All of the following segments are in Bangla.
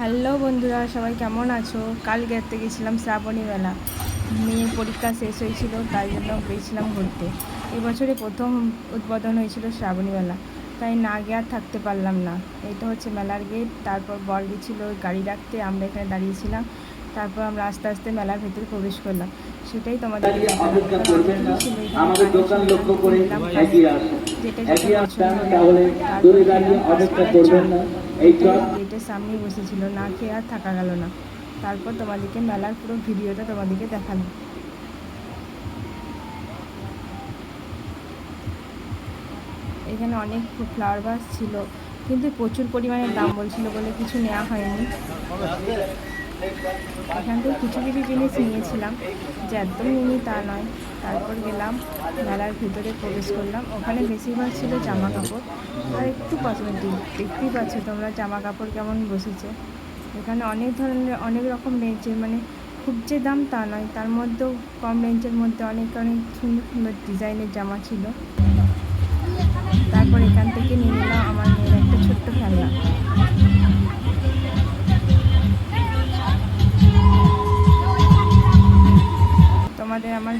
হ্যালো বন্ধুরা সবাই কেমন আছো? কাল গেতে গেছিলাম শ্রাবণী মেলা। মেয়ের পরীক্ষা শেষ হয়েছিল তাই জন্য গেছিলাম ঘুরতে। এবছরে প্রথম উদ্বোধন হয়েছিল শ্রাবণী মেলা তাই না গিয়ে আর থাকতে পারলাম না। এটা হচ্ছে মেলার গেট তারপর বল গেছিল গাড়ি রাখতে আমরা এখানে দাঁড়িয়েছিলাম। তারপর আমরা আস্তে আস্তে মেলার ভেতরে প্রবেশ করলাম। সেটাই তোমাদের আমাদের দোকান লক্ষ্য করে এগিয়ে আসুন। তাহলে দূরে দাঁড়িয়ে অপেক্ষা করবেন না। এই চক গেটের সামনে বসেছিল, না খেয়ে আর থাকা গেল না। তারপর তোমাদেরকে মেলার পুরো ভিডিওটা তোমাদেরকে দেখালাম এখানে অনেক ফ্লাওয়ার বাস ছিল, কিন্তু প্রচুর পরিমাণে দাম বলছিল বলে কিছু নেওয়া হয়নি। এখান থেকে কিছু কিছু জিনিস নিয়েছিলাম, যে একদম নিইনি তা নয়। তারপর গেলাম, মেলার ভিতরে প্রবেশ করলাম। ওখানে বেশিরভাগ ছিল জামা কাপড় আর একটু কসমেটিক দেখতেই পাচ্ছ তোমরা জামা কাপড় কেমন বসেছে। এখানে অনেক ধরনের, অনেক রকম রেঞ্জের মানে খুব যে দাম তা নয়, তার মধ্যেও কম রেঞ্জের মধ্যে অনেক অনেক সুন্দর সুন্দর ডিজাইনের জামা ছিল। তারপর এখান থেকে নিয়ে নিলাম আমার মেয়ের একটা ছোট্ট খেলনা।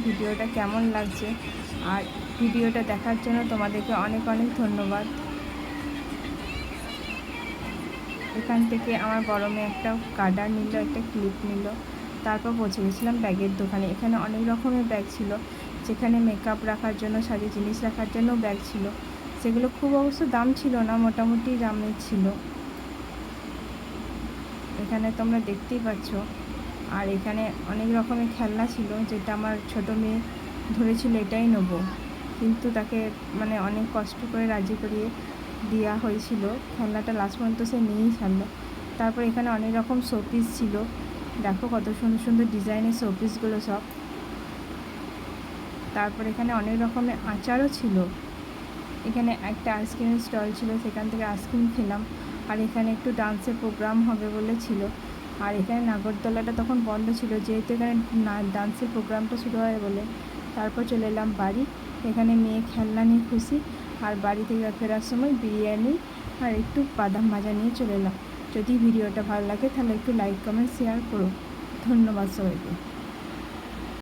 ভিডিওটা কেমন লাগছে আর ভিডিওটা দেখার জন্য তোমাদেরকে অনেক অনেক ধন্যবাদ। এখান থেকে আমার গরমে একটা কার্ডার নিল, একটা ক্লিপ নিল। তারপর পৌঁছে গেছিলাম ব্যাগের দোকানে। এখানে অনেক রকমের ব্যাগ ছিল, যেখানে মেকআপ রাখার জন্য, সাজে জিনিস রাখার জন্য ব্যাগ ছিল। সেগুলো খুব অবশ্য দাম ছিল না, মোটামুটি দামের ছিল। এখানে তোমরা দেখতেই পাচ্ছ আর এখানে অনেক রকমের খেলনা ছিল, যেটা আমার ছোট মেয়ে ধরেছিল এটাই নেব। কিন্তু তাকে মানে অনেক কষ্ট করে রাজি করিয়ে দেওয়া হয়েছিল। খেলনাটা লাস্ট পর্যন্ত সে নিয়েই ছাড়লো। তারপর এখানে অনেক রকম শোপিস ছিল। দেখো কত সুন্দর সুন্দর ডিজাইনের শোপিসগুলো সব। তারপর এখানে অনেক রকমের আচারও ছিল। এখানে একটা আইসক্রিমের স্টল ছিল, সেখান থেকে আইসক্রিম খেলাম। আর এখানে একটু ডান্সের প্রোগ্রাম হবে বলে ছিল। আর এখানে নাগরদোলাটা তখন বন্ধ ছিল, যেহেতু এখানে ডান্সের প্রোগ্রামটা শুরু হয় বলে। তারপর চলে এলাম বাড়ি। এখানে মেয়ে খেলনা নিয়ে খুশি। আর বাড়ি থেকে ফেরার সময় বিরিয়ানি আর একটু বাদাম ভাজা নিয়ে চলে এলাম। যদি ভিডিওটা ভালো লাগে তাহলে একটু লাইক কমেন্ট শেয়ার করো। ধন্যবাদ সবাইকে।